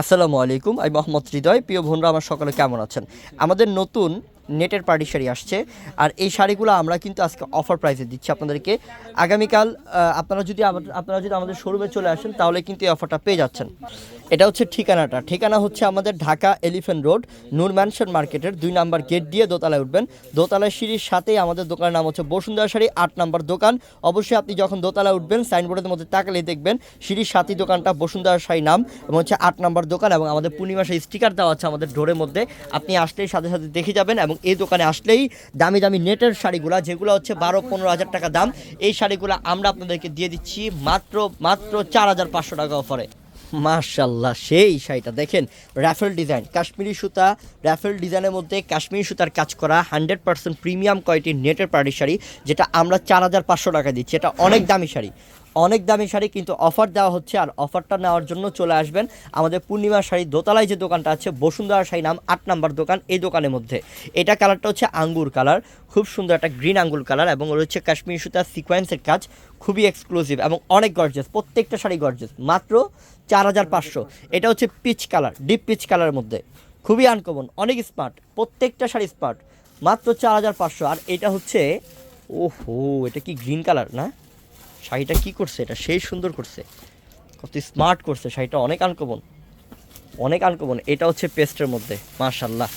আসসালামু আলাইকুম আমি মোহাম্মদ হৃদয়। প্রিয় বোনরা আমার সকলে কেমন আছেন? আমাদের নতুন নেটের পার্টি শাড়ি আসছে। আর এই শাড়িগুলো আমরা কিন্তু আজকে অফার প্রাইসে দিচ্ছি আপনাদেরকে। আগামীকাল আপনারা যদি আপনারা যদি আমাদের শোরুমে চলে আসেন, তাহলে কিন্তু এই অফারটা পেয়ে যাচ্ছেন। এটা হচ্ছে ঠিকানাটা। ঠিকানা হচ্ছে আমাদের Dhaka elephant road Noor mansion মার্কেটের দুই নাম্বার গেট দিয়ে দোতলায় উঠবেন। দোতলায় সিঁড়ির সাথেই আমাদের দোকানের নাম হচ্ছে বসুন্ধরা শাড়ি, আট নাম্বার দোকান। অবশ্যই আপনি যখন দোতলায় উঠবেন সাইনবোর্ডের মধ্যে তাকালেই দেখবেন, সিঁড়ির সাথী দোকানটা বসুন্ধরা শাড়ি নাম এবং হচ্ছে আট নাম্বার দোকান এবং আমাদের পূর্ণিমা শাড়ি স্টিকার দেওয়া আছে আমাদের ডোরের মধ্যে। আপনি আসলেই সাথে সাথে দেখে যাবেন এবং এই দোকানে আসলেই দামি দামি নেটের শাড়িগুলো, যেগুলো হচ্ছে বারো, পনেরো হাজার টাকা দাম, এই শাড়িগুলো আমরা আপনাদেরকে দিয়ে দিচ্ছি মাত্র মাত্র চার হাজার পাঁচশো টাকা অফারে। মার্শাল্লাহ সেই শাড়িটা দেখেন, র্যাফেল ডিজাইন, কাশ্মীরি সুতা, র্যাফেল ডিজাইনের মধ্যে কাশ্মীরি সুতার কাজ করা, হান্ড্রেড পার্সেন্ট প্রিমিয়াম কোয়ালিটির নেটের পার্টি শাড়ি, যেটা আমরা চার হাজার পাঁচশো টাকা দিচ্ছি, এটা অনেক দামি শাড়ি। অনেক দামি শাড়ি, কিন্তু অফার দেওয়া হচ্ছে আর অফারটা নেওয়ার জন্য চলে আসবেন আমাদের পূর্ণিমা শাড়ি দোতলায় যে দোকানটা আছে, বসুন্ধরা শাড়ি নাম আট নাম্বার দোকান এই দোকানের মধ্যে। এটা কালারটা হচ্ছে আঙ্গুর কালার খুব সুন্দর একটা গ্রিন আঙ্গুর কালার এবং হচ্ছে কাশ্মীরি সুতার সিকোয়েন্সের কাজ, খুবই এক্সক্লুসিভ এবং অনেক গর্জেস প্রত্যেকটা শাড়ি গর্জেস মাত্র চার হাজার পাঁচশো। এটা হচ্ছে পিচ কালার ডিপ পিচ কালারের মধ্যে। খুবই আনকমন অনেক স্মার্ট প্রত্যেকটা শাড়ি স্মার্ট মাত্র চার হাজার পাঁচশো। আর এটা হচ্ছে, ওহো, এটা কি গ্রিন কালার না? শাড়িটা কি করছে? এটা সেই সুন্দর করছে। কত স্মার্ট করছে, শাড়িটা অনেক আনকমন। অনেক আনকমন। এটা হচ্ছে পেস্টের মধ্যে মার্শাল্লাহ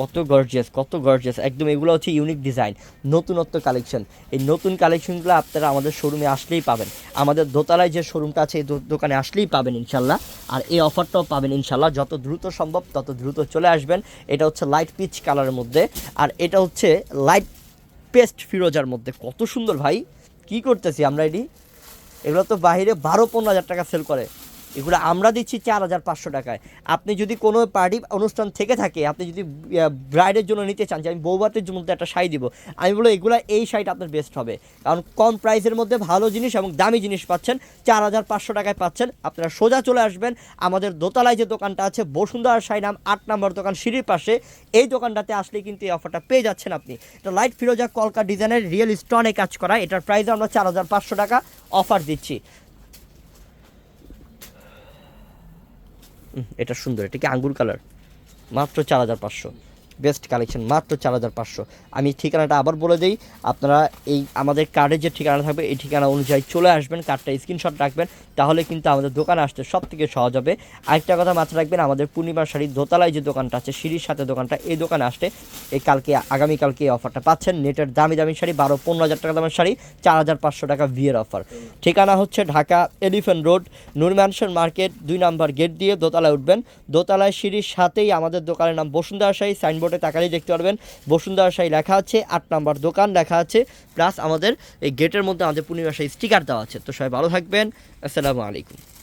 কত গর্জিয়াস কত গর্জিয়াস একদম এগুলো হচ্ছে ইউনিক ডিজাইন নতুনত্ব কালেকশন এই নতুন কালেকশনগুলো আপনারা আমাদের শোরুমে আসলেই পাবেন। আমাদের দোতলায় যে শোরুমটা আছে, এই দোকানে আসলেই পাবেন ইনশাল্লাহ আর এই অফারটাও পাবেন ইনশাল্লাহ যত দ্রুত সম্ভব, তত দ্রুত চলে আসবেন। এটা হচ্ছে লাইট পিচ কালারের মধ্যে। আর এটা হচ্ছে লাইট পেস্ট ফিরোজার মধ্যে। কত সুন্দর ভাই! কি করতেছি আমরা এটি এগুলো তো বাহিরে বারো পনেরো হাজার টাকা সেল করে। এগুলো আমরা দিচ্ছি চার হাজার পাঁচশো টাকায়। আপনি যদি কোনো পার্টি অনুষ্ঠান থেকে থাকে, আপনি যদি ব্রাইডের জন্য নিতে চান, যে আমি বৌভাতের জন্য একটা শাড়ি দিব, আমি বলব এগুলো এই শাড়িটা আপনার বেস্ট হবে। কারণ কম প্রাইসের মধ্যে ভালো জিনিস এবং দামি জিনিস পাচ্ছেন, চার হাজার পাঁচশো টাকায় পাচ্ছেন। আপনারা সোজা চলে আসবেন, আমাদের দোতলায় যে দোকানটা আছে, বসুন্ধরা শাড়ি নাম, আট নম্বর দোকান সিঁড়ির পাশে। এই দোকানটাতে আসলে কিন্তু এই অফারটা পেয়ে যাচ্ছেন আপনি। এটা লাইট ফিরোজা কলকা ডিজাইনের রিয়েল স্টোনে কাজ করা, এটার প্রাইস আমরা চার হাজার পাঁচশো টাকা অফার দিচ্ছি। এটা সুন্দর এটা কি আঙ্গুর কালার? মাত্র চার হাজার পাঁচশো। বেস্ট কালেকশন, মাত্র চার হাজার পাঁচশো। আমি ঠিকানাটা আবার বলে দিই, আপনারা এই আমাদের কার্ডের যে ঠিকানা থাকবে, এই ঠিকানা অনুযায়ী চলে আসবেন, কার্ডটা স্ক্রিনশট রাখবেন, তাহলে কিন্তু আমাদের দোকানে আসতে সব থেকে সহজ হবে। আরেকটা কথা মাথায় রাখবেন, আমাদের পূর্ণিমার শাড়ির দোতলায় যে দোকানটা আছে, সিঁড়ির সাথে দোকানটা, এই দোকানে আসতে এই কালকে, আগামীকালকে এই অফারটা পাচ্ছেন। নেটের দামি দামি শাড়ি, বারো, পনেরো হাজার টাকা দামের শাড়ি, চার হাজার পাঁচশো টাকা বিয়ের অফার ঠিকানা হচ্ছে Dhaka elephant road, Noor mansion market, দুই নাম্বার গেট দিয়ে দোতলায় উঠবেন। দোতলায় সিঁড়ির সাথেই আমাদের দোকানের নাম বসুন্ধরা শাহী সাইনবোর্ডে তাকালেই দেখতে পারবেন। বসুন্ধরা সাই লেখা আছে, আট নাম্বার দোকান লেখা আছে, প্লাস আমাদের এই গেটের মধ্যে আমাদের পূর্ণিমা সাই স্টিকার দেওয়া আছে। তো সবাই ভালো থাকবেন, আসসালামু আলাইকুম।